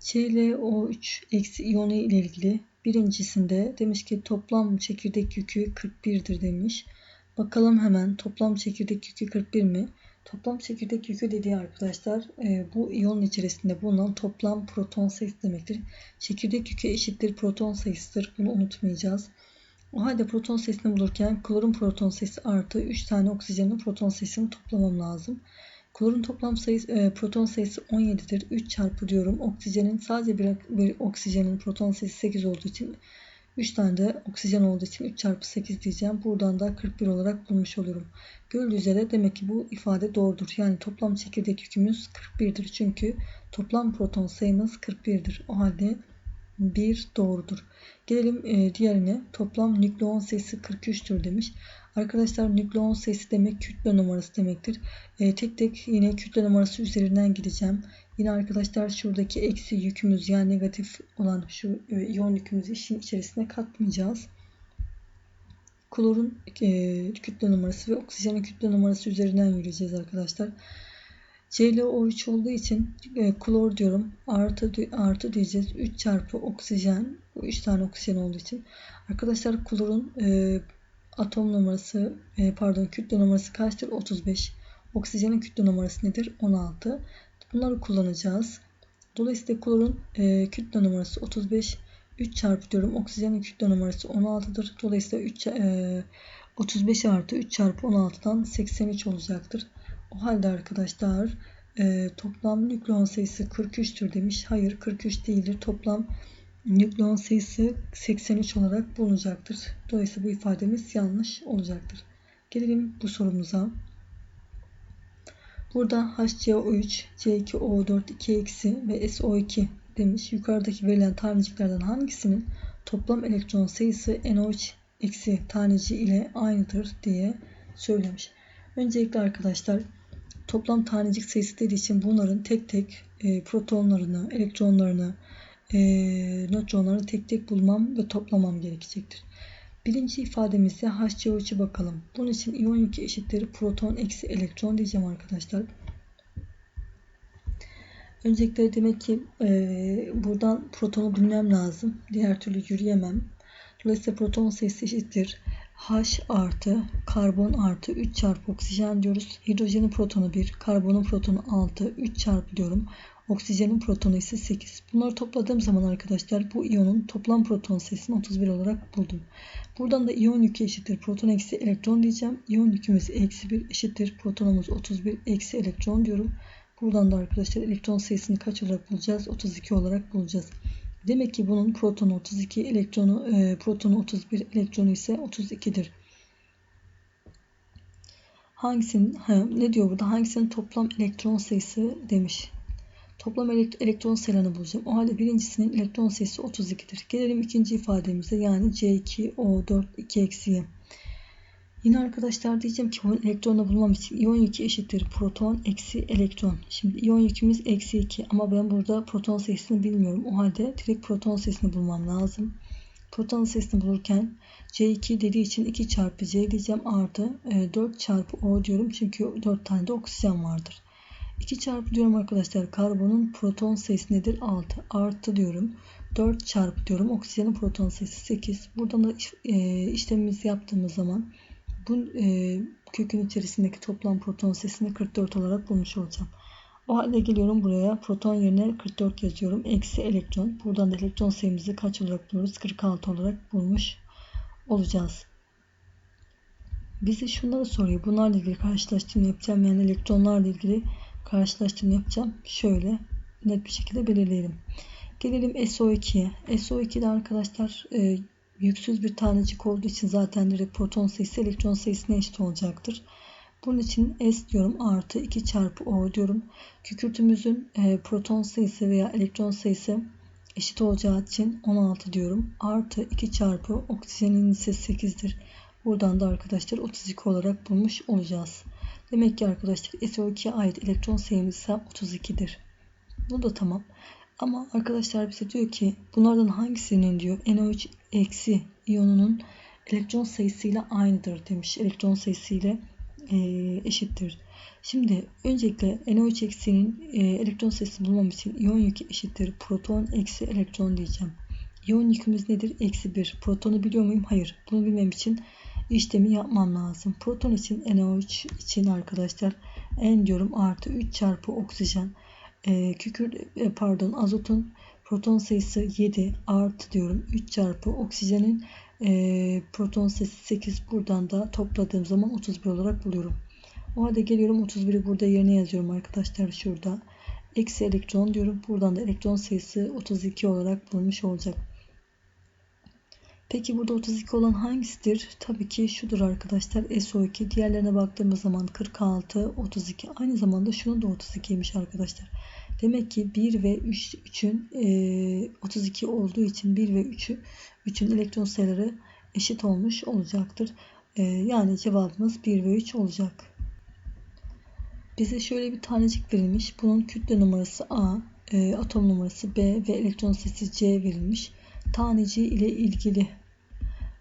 ClO3 eksi iyonu ile ilgili birincisinde demiş ki toplam çekirdek yükü 41'dir demiş. Bakalım hemen toplam çekirdek yükü 41 mi? Toplam çekirdek yükü dediği arkadaşlar e, bu iyon içerisinde bulunan toplam proton sayısı demektir. Çekirdek yükü eşittir proton sayısıdır. Bunu unutmayacağız. O halde proton sayısını bulurken klorun proton sayısı artı 3 tane oksijenin proton sayısını toplamam lazım. Klorun toplam sayısı, e, proton sayısı 17'dir. 3 çarpı diyorum. Oksijenin sadece bir, bir oksijenin proton sayısı 8 olduğu için 3 tane de oksijen olduğu için 3 çarpı 8 diyeceğim. Buradan da 41 olarak bulmuş olurum. Görüldüğü üzere demek ki bu ifade doğrudur. Yani toplam çekirdek yükümüz 41'dir. Çünkü toplam proton sayımız 41'dir. O halde 1 doğrudur. Gelelim e, diğerine. Toplam nükleon sayısı 43'tür demiş. Arkadaşlar nükleon sayısı demek kütle numarası demektir. E, tek tek yine kütle numarası üzerinden gideceğim. Yine arkadaşlar şuradaki eksi yükümüz yani negatif olan şu e, iyon yükümüzü işin içerisine katmayacağız. Klorun e, kütle numarası ve oksijenin kütle numarası üzerinden yürüyeceğiz arkadaşlar. ClO3 olduğu için e, klor diyorum. Artı, artı diyeceğiz. 3 çarpı oksijen. Bu 3 tane oksijen olduğu için. Arkadaşlar klorun e, atom numarası e, pardon kütle numarası kaçtır? 35. Oksijenin kütle numarası nedir? 16. Bunları kullanacağız. Dolayısıyla klorun e, kütle numarası 35. 3 çarpı diyorum. Oksijenin kütle numarası 16'dır. Dolayısıyla 3, e, 35 artı 3 çarpı 16'dan 83 olacaktır. O halde arkadaşlar e, toplam nükleon sayısı 43'tür demiş. Hayır 43 değildir. Toplam nükleon sayısı 83 olarak bulunacaktır. Dolayısıyla bu ifademiz yanlış olacaktır. Gelelim bu sorumuza. Burada HCO3, C2O4, 2 eksi ve SO2 demiş. Yukarıdaki verilen taneciklerden hangisinin toplam elektron sayısı NO3 eksi taneci ile aynıdır diye söylemiş. Öncelikle arkadaşlar toplam tanecik sayısı için bunların tek tek e, protonlarını, elektronlarını, e, nötronlarını tek tek bulmam ve toplamam gerekecektir. Birinci ifademizde HCO3'e bakalım. Bunun için iyon yükü eşittir proton eksi elektron diyeceğim arkadaşlar. Öncelikle demek ki e, buradan protonu bilmem lazım. Diğer türlü yürüyemem. Dolayısıyla proton sayısı eşittir. H artı karbon artı 3 çarpı oksijen diyoruz. Hidrojenin protonu 1, karbonun protonu 6, 3 çarpı diyorum. Oksijenin protonu ise 8. Bunları topladığım zaman arkadaşlar bu iyonun toplam proton sayısını 31 olarak buldum. Buradan da iyon yükü eşittir proton eksi elektron diyeceğim. İyon yükümüz eksi 1 eşittir protonumuz 31 eksi elektron diyorum. Buradan da arkadaşlar elektron sayısını kaç olarak bulacağız? 32 olarak bulacağız. Demek ki bunun protonu 32, elektronu e, protonu 31, elektronu ise 32'dir. Hangisinin ha, ne diyor burada? Hangisinin toplam elektron sayısı demiş. Toplam elektron sayılarını bulacağım. O halde birincisinin elektron sayısı 32'dir. Gelelim ikinci ifademize yani C2O4 2 eksiye. Yine arkadaşlar diyeceğim ki elektronu bulmam için iyon yükü eşittir proton eksi elektron. Şimdi iyon yükümüz eksi 2 ama ben burada proton sayısını bilmiyorum. O halde direkt proton sayısını bulmam lazım. Proton sayısını bulurken C2 dediği için 2 çarpı C diyeceğim artı 4 e, çarpı O diyorum çünkü 4 tane de oksijen vardır. 2 çarpı diyorum arkadaşlar karbonun proton sayısı nedir? 6 artı diyorum. 4 çarpı diyorum oksijenin proton sayısı 8. Buradan da e, işlemimizi yaptığımız zaman bu e, kökün içerisindeki toplam proton sayısını 44 olarak bulmuş olacağım. O halde geliyorum buraya proton yerine 44 yazıyorum. Eksi elektron. Buradan da elektron sayımızı kaç olarak buluyoruz? 46 olarak bulmuş olacağız. Bize şunları soruyor. Bunlarla ilgili karşılaştırma yapacağım. Yani elektronlarla ilgili karşılaştırma yapacağım. Şöyle net bir şekilde belirleyelim. Gelelim SO2'ye. SO2'de arkadaşlar e, yüksüz bir tanecik olduğu için zaten direkt proton sayısı elektron sayısına eşit olacaktır. Bunun için S diyorum artı 2 çarpı O diyorum. Kükürtümüzün e, proton sayısı veya elektron sayısı eşit olacağı için 16 diyorum. Artı 2 çarpı oksijenin ise 8'dir. Buradan da arkadaşlar 32 olarak bulmuş olacağız. Demek ki arkadaşlar SO2'ye ait elektron sayımız ise 32'dir. Bu da tamam. Ama arkadaşlar bize diyor ki bunlardan hangisinin diyor NO3 eksi iyonunun elektron sayısıyla aynıdır demiş. Elektron sayısıyla e, eşittir. Şimdi öncelikle NO3 eksiğinin e, elektron sayısı bulmam için iyon yükü eşittir proton eksi elektron diyeceğim. İyon yükümüz nedir? Eksi 1. Protonu biliyor muyum? Hayır. Bunu bilmem için işlemi yapmam lazım. Proton için NO3 için arkadaşlar N diyorum artı 3 çarpı oksijen. E, kükür e, pardon azotun proton sayısı 7 artı diyorum 3 çarpı oksijenin e, proton sayısı 8 buradan da topladığım zaman 31 olarak buluyorum. O halde geliyorum 31'i burada yerine yazıyorum arkadaşlar şurada. Eksi elektron diyorum. Buradan da elektron sayısı 32 olarak bulunmuş olacak. Peki burada 32 olan hangisidir? Tabii ki şudur arkadaşlar SO2. Diğerlerine baktığımız zaman 46, 32. Aynı zamanda şunun da 32'ymiş arkadaşlar. Demek ki 1 ve 3, 3'ün e, 32 olduğu için 1 ve 3'ü 3'ün elektron sayıları eşit olmuş olacaktır. E, yani cevabımız 1 ve 3 olacak. Bize şöyle bir tanecik verilmiş. Bunun kütle numarası A, e, atom numarası B ve elektron sayısı C verilmiş. Taneci ile ilgili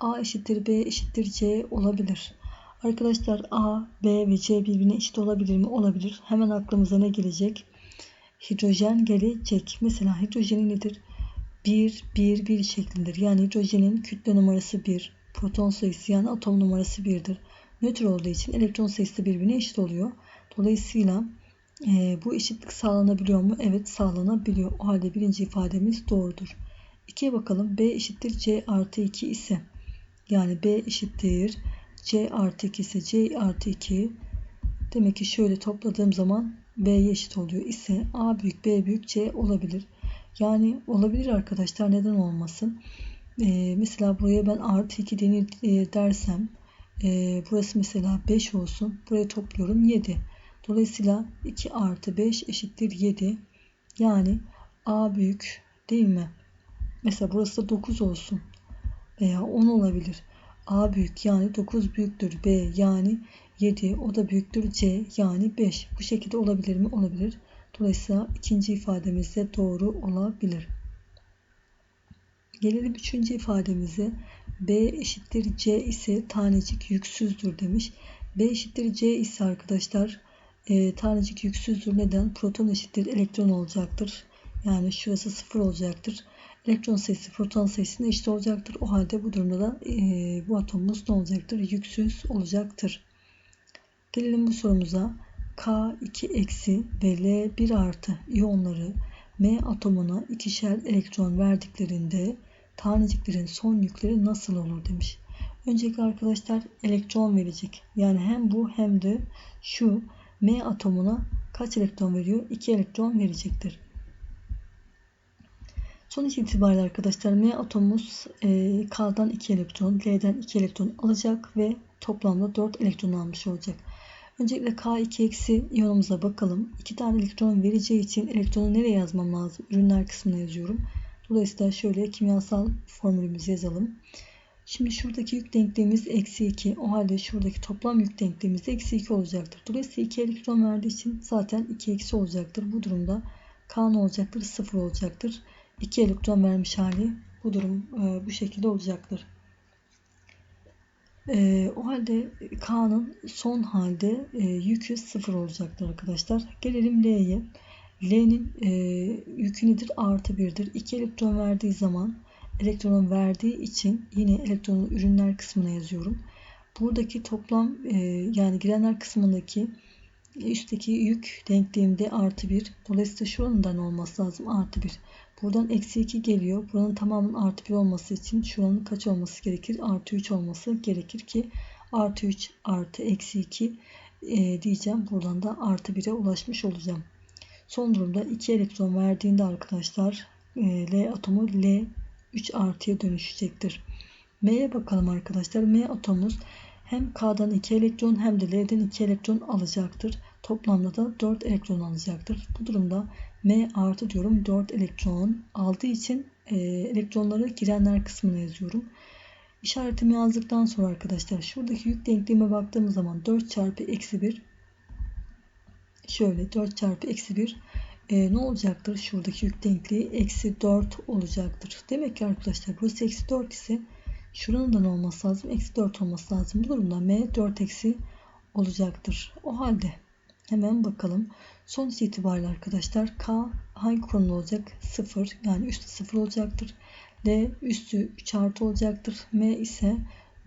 A eşittir B eşittir C olabilir. Arkadaşlar A, B ve C birbirine eşit olabilir mi? Olabilir. Hemen aklımıza ne gelecek? Hidrojen gelecek. Mesela hidrojenin nedir? 1, 1, 1 şeklindedir. Yani hidrojenin kütle numarası 1, proton sayısı yani atom numarası 1'dir. Nötr olduğu için elektron sayısı birbirine eşit oluyor. Dolayısıyla e, bu eşitlik sağlanabiliyor mu? Evet sağlanabiliyor. O halde birinci ifademiz doğrudur. 2'ye bakalım. B eşittir C artı 2 ise yani B eşittir C artı 2 ise C artı 2 demek ki şöyle topladığım zaman B'ye eşit oluyor ise A büyük B büyük C olabilir. Yani olabilir arkadaşlar neden olmasın. Ee, mesela buraya ben artı 2 denir e, dersem e, burası mesela 5 olsun. Buraya topluyorum 7. Dolayısıyla 2 artı 5 eşittir 7. Yani A büyük değil mi? Mesela burası da 9 olsun. Veya 10 olabilir. A büyük yani 9 büyüktür B yani 7 o da büyüktür C yani 5. Bu şekilde olabilir mi? Olabilir. Dolayısıyla ikinci ifademiz de doğru olabilir. Gelelim üçüncü ifademize. B eşittir C ise tanecik yüksüzdür demiş. B eşittir C ise arkadaşlar e, tanecik yüksüzdür. Neden? Proton eşittir elektron olacaktır. Yani şurası sıfır olacaktır. Elektron sayısı proton sayısına eşit olacaktır. O halde bu durumda da e, bu atomumuz ne olacaktır? Yüksüz olacaktır. Gelelim bu sorumuza. K2 eksi ve L1 artı iyonları M atomuna ikişer elektron verdiklerinde taneciklerin son yükleri nasıl olur demiş. Öncelikle arkadaşlar elektron verecek. Yani hem bu hem de şu M atomuna kaç elektron veriyor? 2 elektron verecektir. Sonuç itibariyle arkadaşlar M atomumuz e, K'dan 2 elektron, L'den 2 elektron alacak ve toplamda 4 elektron almış olacak. Öncelikle K2 eksi iyonumuza bakalım. 2 tane elektron vereceği için elektronu nereye yazmam lazım? Ürünler kısmına yazıyorum. Dolayısıyla şöyle kimyasal formülümüzü yazalım. Şimdi şuradaki yük denklemimiz eksi 2. O halde şuradaki toplam yük denklemimiz eksi 2 olacaktır. Dolayısıyla 2 elektron verdiği için zaten 2 eksi olacaktır. Bu durumda K ne olacaktır? 0 olacaktır. 2 elektron vermiş hali bu durum e, bu şekilde olacaktır. E, o halde K'nın son halde e, yükü 0 olacaktır arkadaşlar. Gelelim L'ye. L'nin e, yükü nedir? Artı 1'dir. 2 elektron verdiği zaman elektron verdiği için yine elektronun ürünler kısmına yazıyorum. Buradaki toplam e, yani girenler kısmındaki üstteki yük denkliğimde artı 1. Dolayısıyla şuranın olması lazım artı 1. Buradan eksi 2 geliyor. Buranın tamamının artı 1 olması için şuranın kaç olması gerekir? Artı 3 olması gerekir ki artı 3 artı eksi 2 e, diyeceğim. Buradan da artı 1'e ulaşmış olacağım. Son durumda 2 elektron verdiğinde arkadaşlar e, L atomu L 3 artıya dönüşecektir. M'ye bakalım arkadaşlar. M atomumuz hem K'dan 2 elektron hem de L'den 2 elektron alacaktır. Toplamda da 4 elektron alacaktır. Bu durumda M artı diyorum 4 elektron aldığı için e, elektronları girenler kısmına yazıyorum. İşaretimi yazdıktan sonra arkadaşlar şuradaki yük denkleme baktığımız zaman 4 çarpı eksi 1 şöyle 4 çarpı eksi 1 e, ne olacaktır? Şuradaki yük denkliği eksi 4 olacaktır. Demek ki arkadaşlar burası eksi 4 ise şuranın olması lazım? Eksi 4 olması lazım. Bu durumda M 4 eksi olacaktır. O halde Hemen bakalım. Sonuç itibariyle arkadaşlar K hangi konumda olacak? 0 yani üstü 0 olacaktır. L üstü 3 artı olacaktır. M ise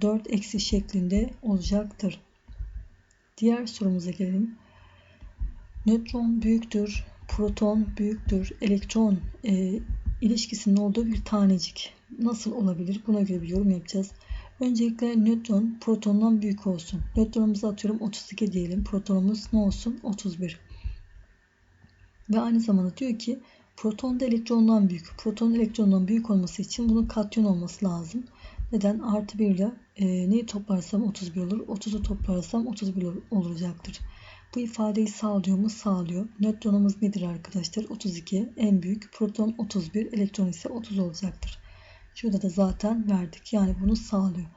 4 eksi şeklinde olacaktır. Diğer sorumuza gelelim. Nötron büyüktür, proton büyüktür, elektron e, ilişkisinin olduğu bir tanecik. Nasıl olabilir? Buna göre bir yorum yapacağız. Öncelikle nötron protondan büyük olsun. Nötronumuzu atıyorum 32 diyelim. Protonumuz ne olsun? 31. Ve aynı zamanda diyor ki proton da elektrondan büyük. Proton elektrondan büyük olması için bunun katyon olması lazım. Neden? Artı 1 ile e, neyi toplarsam 31 olur. 30'u toplarsam 31 olacaktır. Bu ifadeyi sağlıyor mu? Sağlıyor. Nötronumuz nedir arkadaşlar? 32. En büyük. Proton 31. Elektron ise 30 olacaktır. Şurada da zaten verdik. Yani bunu sağlıyor.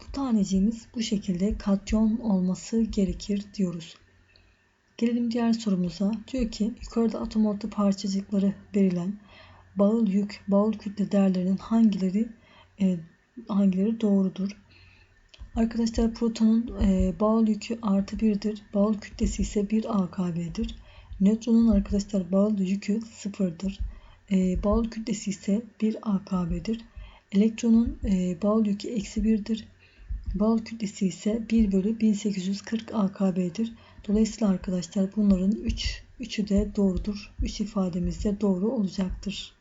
Bu taneciğimiz bu şekilde katyon olması gerekir diyoruz. Gelelim diğer sorumuza. Diyor ki yukarıda atom orta parçacıkları verilen bağıl yük, bağıl kütle değerlerinin hangileri e, hangileri doğrudur? Arkadaşlar protonun e, bağıl yükü artı 1'dir. Bağıl kütlesi ise 1 AKB'dir. Nötronun arkadaşlar bağıl yükü 0'dır. E, bağıl kütlesi ise 1 AKB'dir. Elektronun e, bağıl yükü eksi 1'dir. Bağıl kütlesi ise 1 bölü 1840 AKB'dir. Dolayısıyla arkadaşlar bunların 3 üç, üçü de doğrudur. 3 ifademiz de doğru olacaktır.